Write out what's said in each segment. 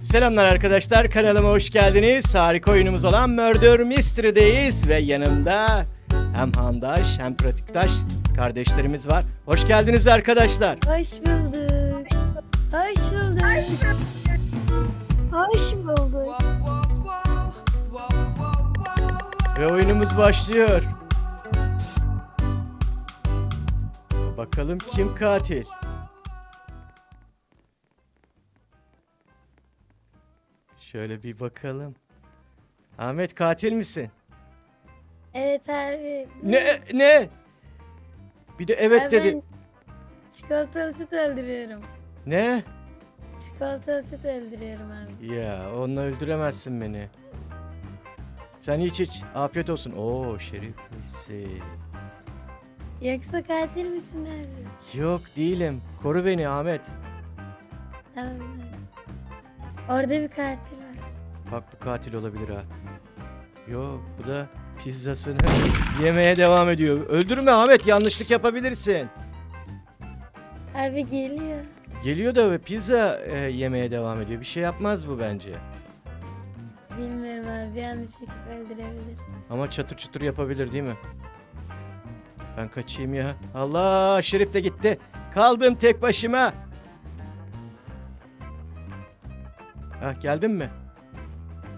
Selamlar arkadaşlar kanalıma hoş geldiniz. Harika oyunumuz olan Murder Mystery'deyiz ve yanımda hem Handaş hem Pratiktaş kardeşlerimiz var. Hoş geldiniz arkadaşlar. Hoş bulduk. Hoş bulduk. Hoş bulduk. Ve oyunumuz başlıyor. Bakalım kim katil? Şöyle bir bakalım. Ahmet katil misin? Evet abi. Ne ne? Bir de evet Abi dedi. Ben çikolatalı süt öldürüyorum. Ne? Çikolatalı süt öldürüyorum abi. Ya onunla öldüremezsin beni. Sen iç iç. Afiyet olsun. Oo şerif misin? Yoksa katil misin abi? Yok değilim. Koru beni Ahmet. Tamam. Orada bir katil bu katil olabilir ha. Yok bu da pizzasını yemeye devam ediyor. Öldürme Ahmet yanlışlık yapabilirsin. Abi geliyor. Geliyor da ve pizza e, yemeye devam ediyor. Bir şey yapmaz bu bence. Bilmiyorum abi bir anda çekip öldürebilir. Ama çatır çutur yapabilir değil mi? Ben kaçayım ya. Allah Şerif de gitti. Kaldım tek başıma. Hah geldin mi?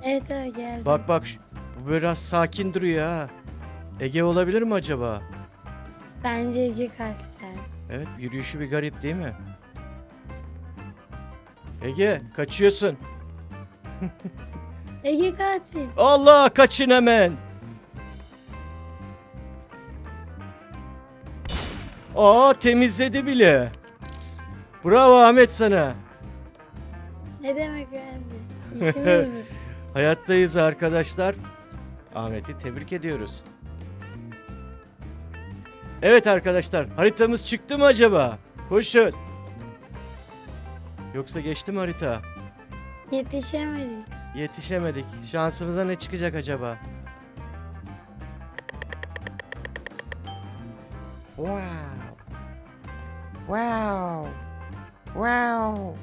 Evet abi geldi. Bak bak şu- bu biraz sakin duruyor ha. Ege olabilir mi acaba? Bence Ege katil. Evet yürüyüşü bir garip değil mi? Ege kaçıyorsun. Ege katil. Allah kaçın hemen. Aa temizledi bile. Bravo Ahmet sana. Ne demek abi? İşimiz bu. Hayattayız arkadaşlar. Ahmet'i tebrik ediyoruz. Evet arkadaşlar haritamız çıktı mı acaba? Koşun. Yoksa geçti mi harita? Yetişemedik. Yetişemedik. Şansımıza ne çıkacak acaba? Wow. Wow. Wow.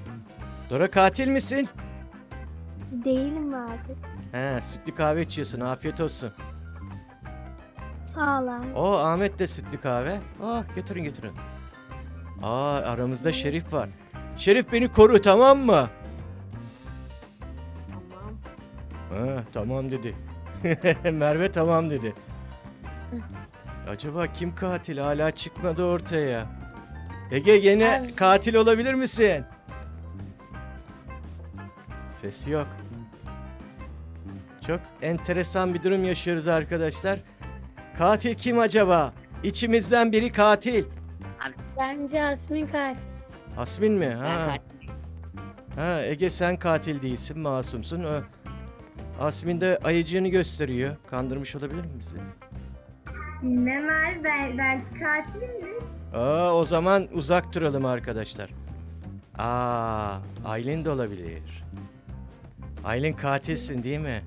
Dora katil misin? Değilim abi. He, sütlü kahve içiyorsun. Afiyet olsun. Sağ ol abi. O Ahmet de sütlü kahve. Oh götürün götürün. Aa aramızda Şerif var. Şerif beni koru tamam mı? Tamam. Ha, tamam dedi. Merve tamam dedi. Acaba kim katil hala çıkmadı ortaya. Ege gene katil olabilir misin? Ses yok. Çok enteresan bir durum yaşıyoruz arkadaşlar. Katil kim acaba? İçimizden biri katil. Bence Asmin katil. Asmin mi? Ha. Ha Ege sen katil değilsin, masumsun. Ö, Asmin de ayıcığını gösteriyor. Kandırmış olabilir mi bizi? Ne var? Ben, belki katilimdir. Aa, o zaman uzak duralım arkadaşlar. Aa, Aylin de olabilir. Aylin katilsin değil mi?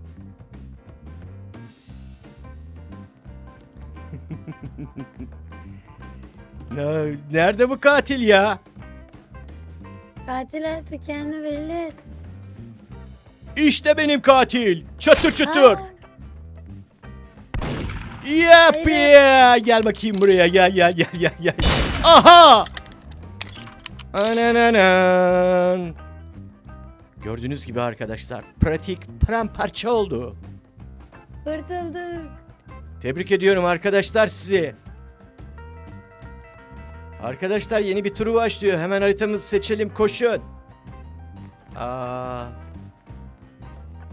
Ne- Nerede bu katil ya? Katil artık kendini belli et. İşte benim katil. Çatır çatır. Aa, Yep yeah. Gel bakayım buraya. Gel gel gel gel gel. Aha! Anananan. Gördüğünüz gibi arkadaşlar pratik paramparça oldu. kurtulduk. Tebrik ediyorum arkadaşlar sizi. Arkadaşlar yeni bir turu başlıyor. Hemen haritamızı seçelim. Koşun. Aa,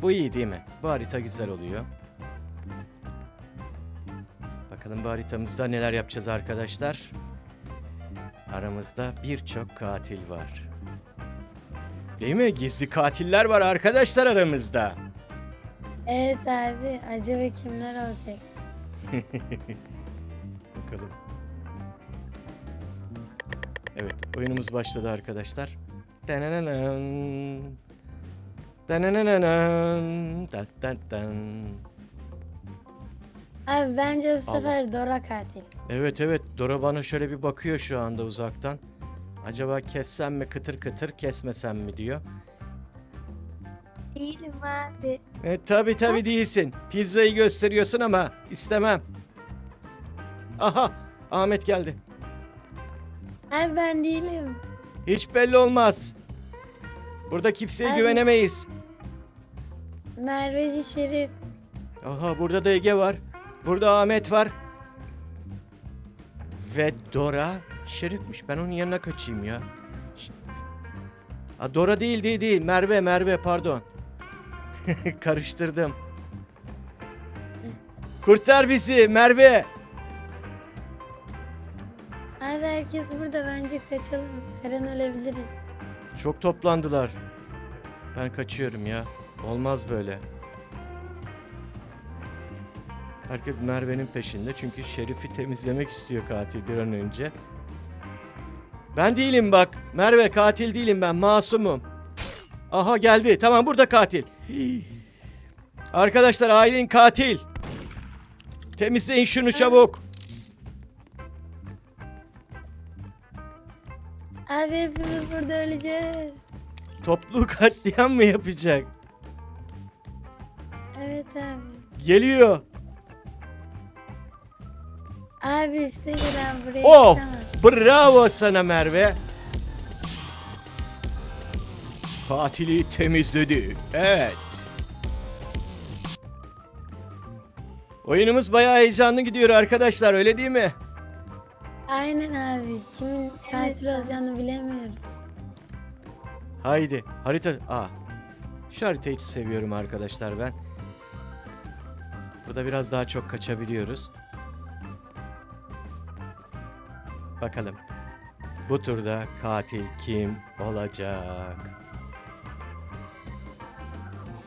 bu iyi değil mi? Bu harita güzel oluyor. Bakalım bu haritamızda neler yapacağız arkadaşlar. Aramızda birçok katil var. Değil mi? Gizli katiller var arkadaşlar aramızda. Evet abi acaba kimler olacak? Bakalım. Evet, oyunumuz başladı arkadaşlar. Dan dan dan. Abi bence bu sefer Dora katil. Evet evet, Dora bana şöyle bir bakıyor şu anda uzaktan. Acaba kessem mi kıtır kıtır, kesmesem mi diyor. Değilim abi. E, tabi tabi değilsin. Pizzayı gösteriyorsun ama istemem. Aha Ahmet geldi. Abi ben değilim. Hiç belli olmaz. Burada kimseye Abi. güvenemeyiz. Merveci Şerif. Aha burada da Ege var. Burada Ahmet var. Ve Dora Şerif'miş. Ben onun yanına kaçayım ya. Aa, Dora değil değil değil. Merve Merve pardon. Karıştırdım. Kurtar bizi Merve. Abi herkes burada bence kaçalım. Her an ölebiliriz. Çok toplandılar. Ben kaçıyorum ya. Olmaz böyle. Herkes Merve'nin peşinde çünkü Şerif'i temizlemek istiyor katil bir an önce. Ben değilim bak. Merve katil değilim ben. Masumum. Aha geldi. Tamam burada katil. Arkadaşlar Aylin katil. Temizleyin şunu çabuk. Abi hepimiz burada öleceğiz. Toplu katliam mı yapacak? Evet abi. Geliyor. Abi üste gel abi buraya Oh! çıkamam. Bravo sana Merve. Katili temizledi. Evet. Oyunumuz bayağı heyecanlı gidiyor arkadaşlar öyle değil mi? Aynen abi. Kimin katil olacağını bilemiyoruz. Haydi harita... Aa. Şu haritayı hiç seviyorum arkadaşlar ben. Burada biraz daha çok kaçabiliyoruz. Bakalım. Bu turda katil kim olacak?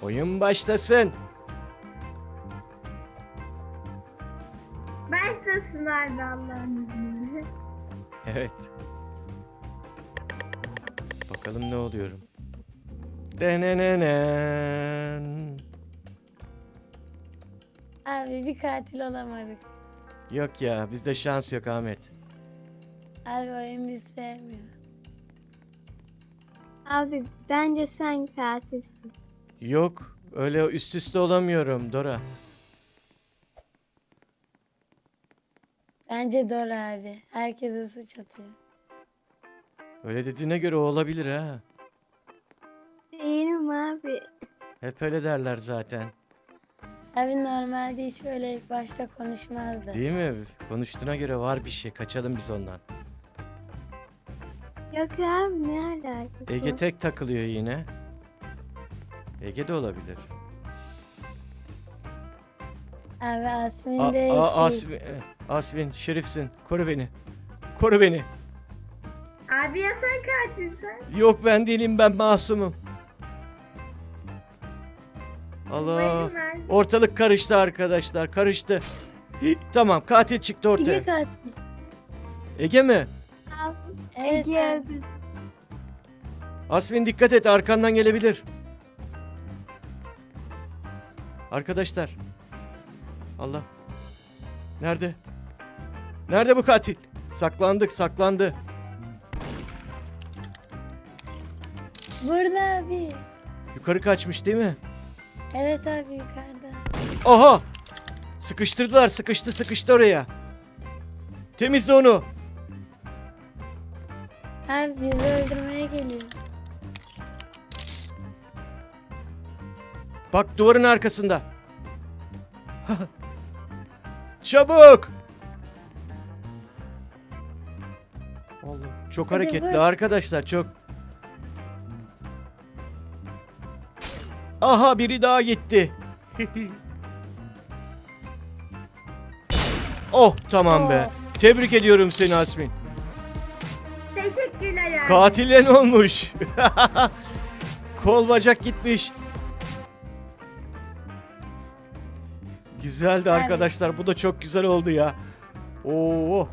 Oyun başlasın. Başlasın abi Allah'ın izniyle. Evet. Bakalım ne oluyorum. Denenenen. Abi bir katil olamadık. Yok ya bizde şans yok Ahmet. Abi oyun bizi sevmiyor. Abi bence sen katilsin. Yok öyle üst üste olamıyorum Dora. Bence doğru abi. Herkese suç atıyor. Öyle dediğine göre o olabilir ha. Değilim abi. Hep öyle derler zaten. Abi normalde hiç böyle ilk başta konuşmazdı. Değil mi? Konuştuğuna göre var bir şey. Kaçalım biz ondan. Yok abi ne alakası? Ege tek takılıyor yine. Ege de olabilir. Abi Asmin A- de a- şey, Asmin, eh, Asmin, şerifsin. Koru beni. Koru beni. Abi ya sen katilsin? Yok ben değilim ben masumum. Allah. Bayım. Ortalık karıştı arkadaşlar. Karıştı. Hi, Tamam katil çıktı ortaya. katil. Ege mi? Evet öldü. Asmin dikkat et arkandan gelebilir. Arkadaşlar. Allah. Nerede? Nerede bu katil? Saklandık saklandı. Burada abi. Yukarı kaçmış değil mi? Evet abi yukarıda. Aha! Sıkıştırdılar sıkıştı sıkıştı oraya. Temizle onu. Abi bizi öldürmeye geliyor. Bak duvarın arkasında. Çabuk! Allah çok Hadi hareketli vur. arkadaşlar çok. Aha biri daha gitti. oh tamam be. Tebrik ediyorum seni Asmin. Katile ne olmuş? Kol bacak gitmiş. Güzeldi Evet. arkadaşlar. Bu da çok güzel oldu ya. Oo.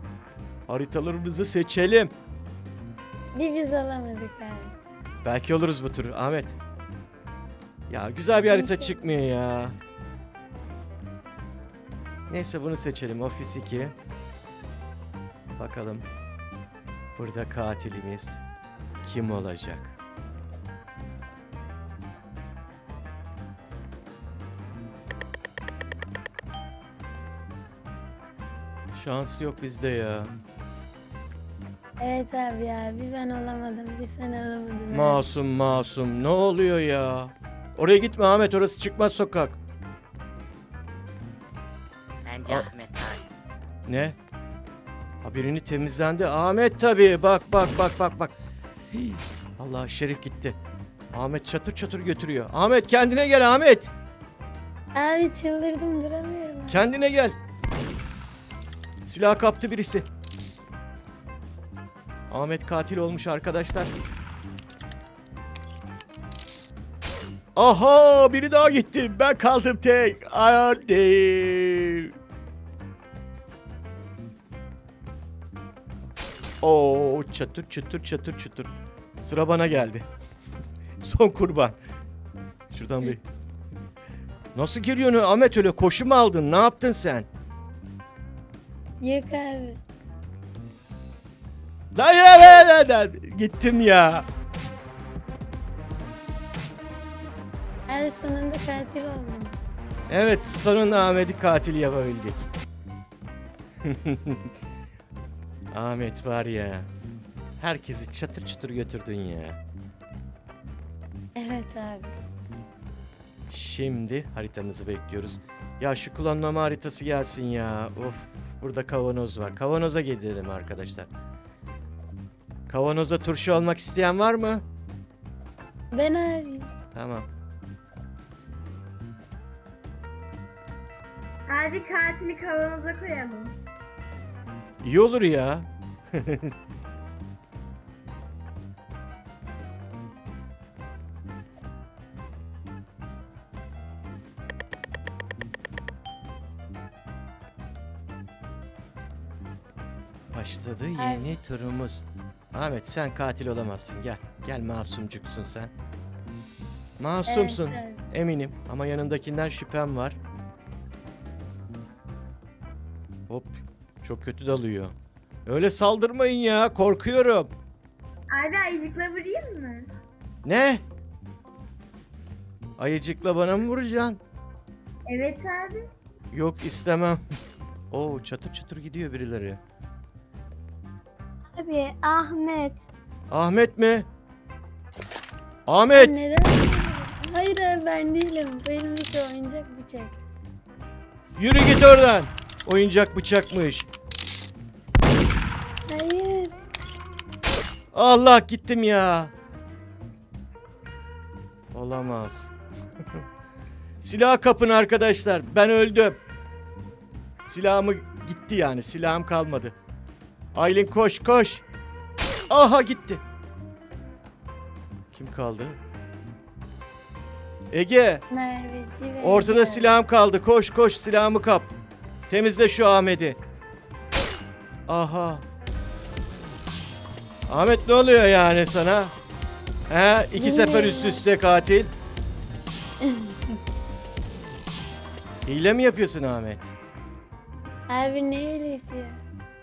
Haritalarımızı seçelim. Bir biz olamadık abi. Belki oluruz bu tur Ahmet. Ya güzel bir harita çıkmıyor ya. Neyse bunu seçelim. Office 2. Bakalım burada katilimiz kim olacak? Şans yok bizde ya. Evet abi ya bir ben olamadım bir sen olamadın. Masum masum ne oluyor ya? Oraya gitme Ahmet orası çıkmaz sokak. Bence Aa. Ahmet abi. Ne? Ha birini temizlendi. Ahmet tabii. Bak bak bak bak bak. Hii. Allah Şerif gitti. Ahmet çatır çatır götürüyor. Ahmet kendine gel Ahmet. Abi çıldırdım duramıyorum. abi. Kendine gel. Silah kaptı birisi. Ahmet katil olmuş arkadaşlar. Aha biri daha gitti. Ben kaldım tek. Anne. Oo çatır çatır çatır çatır. Sıra bana geldi. Son kurban. Şuradan bir. Nasıl geliyorsun Ahmet öyle koşu mu aldın? Ne yaptın sen? Yok abi. Lan ya ya ya ya. Gittim ya. Abi sonunda katil oldum. Evet sonunda Ahmet'i katil yapabildik. Ahmet var ya. Herkesi çatır çatır götürdün ya. Evet abi. Şimdi haritamızı bekliyoruz. Ya şu klonlama haritası gelsin ya. Of burada kavanoz var. Kavanoza gidelim arkadaşlar. Kavanoza turşu olmak isteyen var mı? Ben abi. Tamam. Abi katili kavanoza koyalım. İyi olur ya. Başladı yeni turumuz. Ahmet sen katil olamazsın. Gel. Gel masumcuksun sen. Masumsun. Evet Eminim ama yanındakinden şüphem var. Hop. Çok kötü dalıyor. Öyle saldırmayın ya. Korkuyorum. Abi ayıcıkla vurayım mı? Ne? Ayıcıkla bana mı vuracaksın? Evet abi. Yok istemem. Oo çatır çatır gidiyor birileri. Abi Ahmet. Ahmet mi? Ahmet! Neden? Hayır abi ben değilim. Bu elimdeki oyuncak bıçak. Yürü git oradan. Oyuncak bıçakmış. Hayır. Allah gittim ya. Olamaz. Silah kapın arkadaşlar. Ben öldüm. Silahımı gitti yani. Silahım kalmadı. Aylin koş koş. Aha gitti. Kim kaldı? Ege. Merveci ve Ortada Ege. silahım kaldı. Koş koş silahımı kap. Temizle şu Ahmet'i. Aha. Ahmet ne oluyor yani sana? He? iki sefer üst üste katil. Hile mi yapıyorsun Ahmet? Abi ne ya.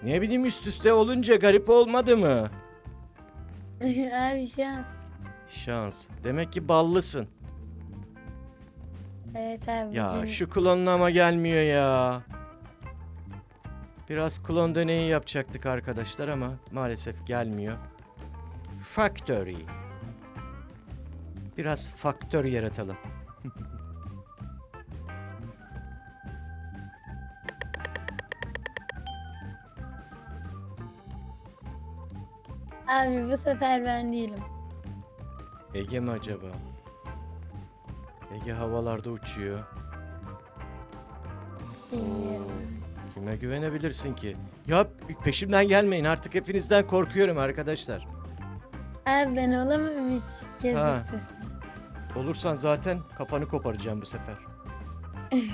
Ne bileyim üst üste olunca garip olmadı mı? abi şans. Şans. Demek ki ballısın. Evet abi. Ya şu klonlama gelmiyor ya. Biraz klon deneyi yapacaktık arkadaşlar ama maalesef gelmiyor. Factory. Biraz faktör yaratalım. Abi bu sefer ben değilim. Ege mi acaba? Ege havalarda uçuyor. Bilmiyorum. Kime güvenebilirsin ki? Ya peşimden gelmeyin artık hepinizden korkuyorum arkadaşlar. Abi ben olamam hiç kez Ha. Olursan zaten kafanı koparacağım bu sefer.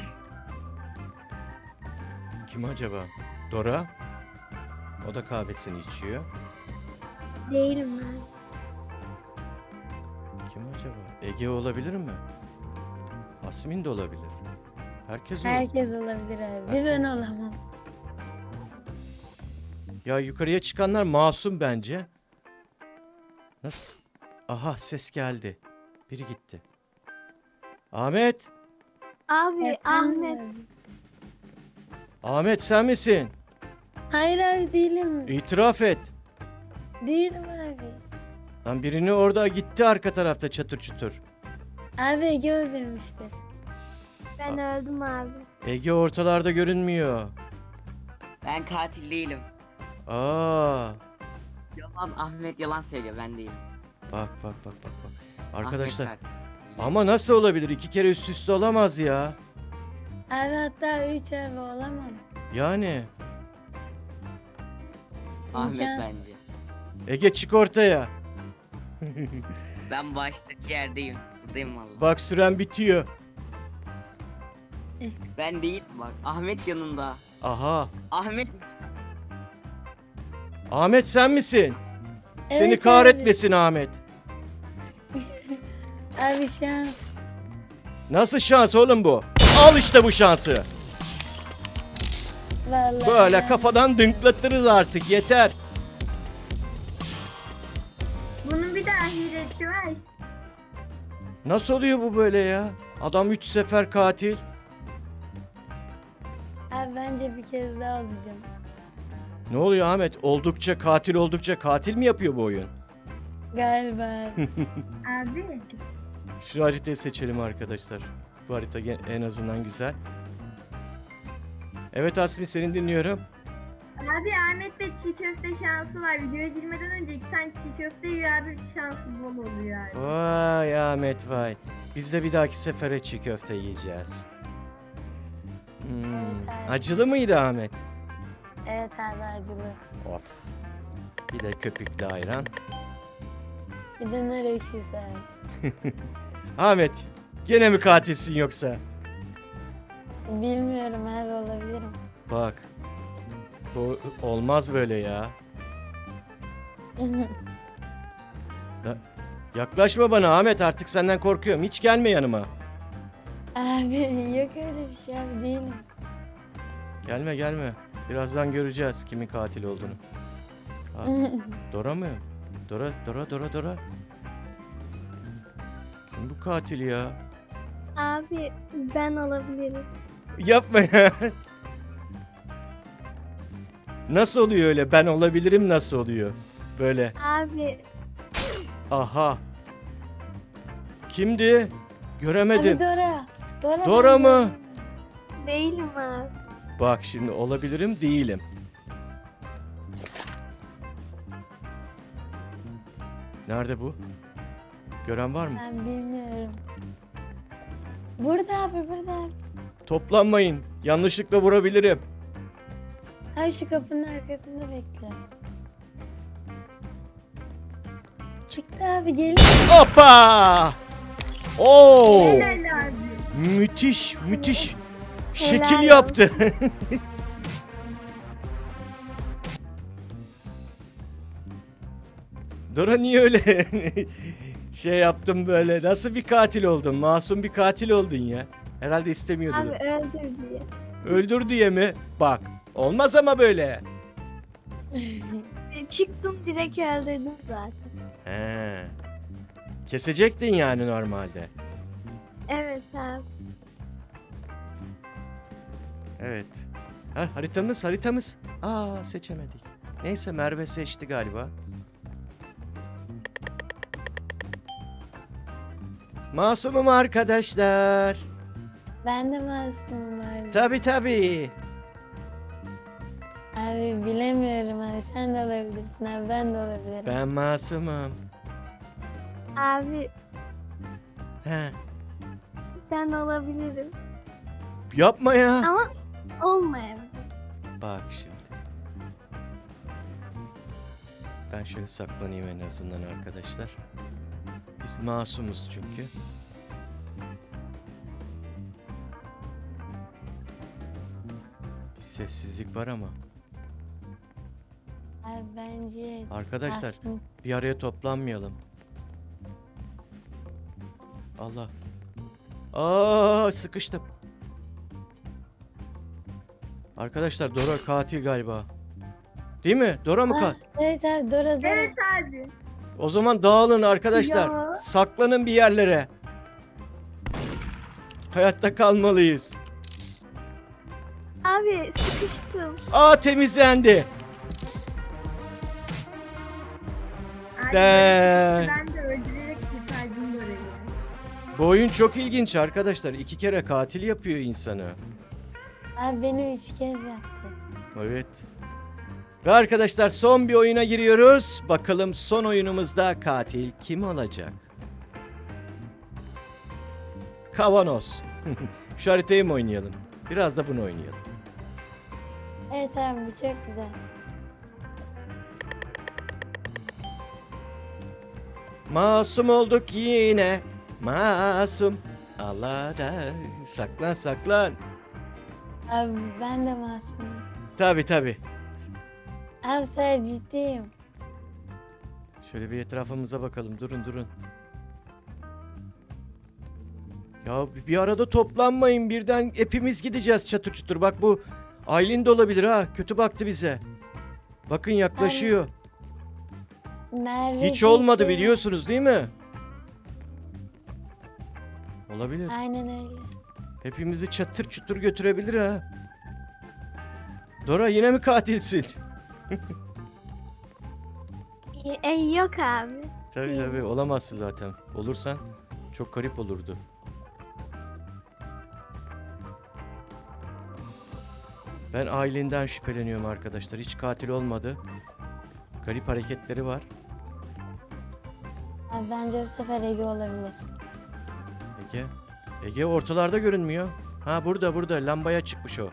Kim acaba? Dora? O da kahvesini içiyor. Değilim ben. Kim acaba? Ege olabilir mi? Asmin de olabilir. Herkes olur. Herkes olabilir abi. Bir ben olamam. Ya yukarıya çıkanlar masum bence. Nasıl? Aha ses geldi. Biri gitti. Ahmet! Abi Efendim Ahmet. abi. Ahmet sen misin? Hayır abi değilim. İtiraf et. Değilim abi. Lan birini orada gitti arka tarafta çatır çutur. Abi Ege öldürmüştür. Ben öldüm abi. Ege ortalarda görünmüyor. Ben katil değilim. Aa. Yalan Ahmet yalan söylüyor ben değilim. Bak bak bak bak bak. Ahmet Arkadaşlar katil. ama nasıl olabilir? İki kere üst üste olamaz ya. Abi hatta 3 abi olamam. Yani. Ahmet İmkansız. bence. Ege çık ortaya. Ben baştaki yerdeyim. Buradayım valla. Bak süren bitiyor. Ben değil bak. Ahmet yanında. Aha. Ahmet Ahmet sen misin? Seni Evet kahretmesin Ahmet. Abi şans. Nasıl şans oğlum bu? Al işte bu şansı. Vallahi. Böyle ya. kafadan dınklattırız artık yeter. Bunun bir daha hilesi var. Nasıl oluyor bu böyle ya? Adam 3 sefer katil. Bence bir kez daha alacağım. Ne oluyor Ahmet? Oldukça katil oldukça katil mi yapıyor bu oyun? Galiba abi. Şu haritayı seçelim arkadaşlar. Bu harita gen- en azından güzel. Evet Asmi seni dinliyorum. Abi Ahmet de çiğ köfte şansı var. Videoya girmeden önce iki tane çiğ köfte yiyor abi şansı bol oluyor abi. Vay Ahmet vay. Biz de bir dahaki sefere çiğ köfte yiyeceğiz. Acılı mıydı Ahmet? evet abi acılı. Of. Bir de köpüklü ayran. Bir de nar ekşisi abi. Ahmet gene mi katilsin yoksa? Bilmiyorum abi olabilirim. Bak. Bu olmaz böyle ya. Yaklaşma bana Ahmet artık senden korkuyorum. Hiç gelme yanıma. abi yok öyle bir şey abi değilim. Gelme gelme. Birazdan göreceğiz kimin katil olduğunu. Aa, Dora mı? Dora, Dora, Dora, Dora. Kim bu katil ya? Abi ben olabilirim. Yapma ya. Nasıl oluyor öyle? Ben olabilirim nasıl oluyor? Böyle. Abi Aha. Kimdi? Göremedim. Abi Dora. Dora, Dora mı? değilim abi. Bak şimdi olabilirim değilim. Nerede bu? Gören var mı? Ben bilmiyorum. Burada abi burada abi. Toplanmayın. Yanlışlıkla vurabilirim. Abi şu kapının arkasında bekle. Çıktı abi gelin. Hoppa! Oo! Müthiş, müthiş. Şekil Helal yaptı. Dora niye öyle şey yaptım böyle? Nasıl bir katil oldun? Masum bir katil oldun ya. Herhalde istemiyordun. Abi öldür diye. Öldür diye mi? Bak. Olmaz ama böyle. E, Çıktım direkt öldürdüm zaten. He. Kesecektin yani normalde. Evet abi. Evet. Ha, haritamız haritamız. Aa seçemedik. Neyse Merve seçti galiba. Masumum arkadaşlar. Ben de masumum abi. Tabi tabi. Abi bilemiyorum abi sen de olabilirsin abi ben de olabilirim. Ben masumum. Abi He. ben olabilirim. Yapma ya. Ama olmayabilir. Bak şimdi. Ben şöyle saklanayım en azından arkadaşlar. Biz masumuz çünkü. Bir sessizlik var ama. Abi bence Arkadaşlar masum. bir araya toplanmayalım. Allah. Aa sıkıştım. Arkadaşlar Dora katil galiba. Değil mi? Dora mı katil? evet abi Dora Dora. Evet abi. O zaman dağılın arkadaşlar. Ya. Saklanın bir yerlere. Hayatta kalmalıyız. Abi sıkıştım. Aa temizlendi. Abi, De. Ben de öldürerek kurtardım görevi. Bu oyun çok ilginç arkadaşlar. İki kere katil yapıyor insanı. Abi beni üç kez yaptı. Evet. Ve arkadaşlar son bir oyuna giriyoruz. Bakalım son oyunumuzda katil kim olacak? Kavanoz. Şu haritayı mı oynayalım? Biraz da bunu oynayalım. Evet abi bu çok güzel. Masum olduk yine. Masum. Allah'da saklan saklan. Abi ben de masumum. Tabi tabi. Abi sen ciddiyim. Şöyle bir etrafımıza bakalım. Durun durun. Ya bir- arada toplanmayın. Birden hepimiz gideceğiz çatır çutur. Bak bu Aylin de olabilir ha. Kötü baktı bize. Bakın yaklaşıyor. Merve Hiç olmadı biliyorsunuz değil mi? Olabilir. Aynen öyle. Hepimizi çatır çutur götürebilir ha. Dora yine mi katilsin? E, yok abi. Tabii tabii olamazsın zaten. Olursan çok garip olurdu. Ben ailenden şüpheleniyorum arkadaşlar. Hiç katil olmadı. Garip hareketleri var. Abi bence bu sefer Ege olabilir. Ege. Ege ortalarda görünmüyor. Ha burada burada lambaya çıkmış o.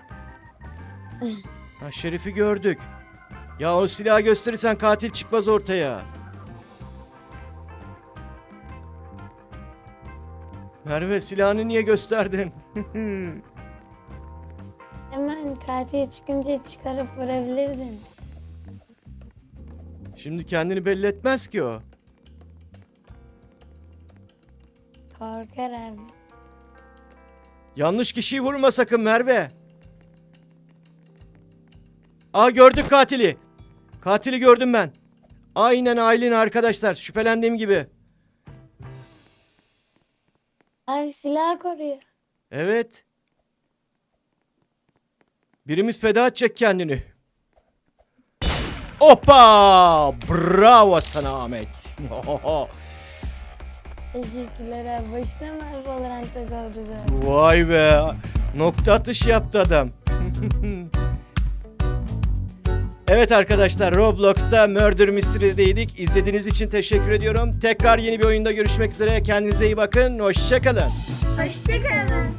Ha Şerif'i gördük. Ya o silahı gösterirsen katil çıkmaz ortaya. Merve silahını niye gösterdin? Hemen katil çıkınca çıkarıp vurabilirdin. Şimdi kendini belli etmez ki o. Korkar abi. Yanlış kişiyi vurma sakın Merve. Aa gördük katili. Katili gördüm ben. Aynen Aylin arkadaşlar. Şüphelendiğim gibi. Abi silah koruyor. Evet. Birimiz feda edecek kendini. Hoppa! Bravo sana Ahmet. Teşekkürler abi. Başına mı abi Valorant'a kaldı da? Vay be. Nokta atış yaptı adam. evet arkadaşlar Roblox'ta Murder Mystery'deydik. İzlediğiniz için teşekkür ediyorum. Tekrar yeni bir oyunda görüşmek üzere. Kendinize iyi bakın. Hoşçakalın. Hoşçakalın.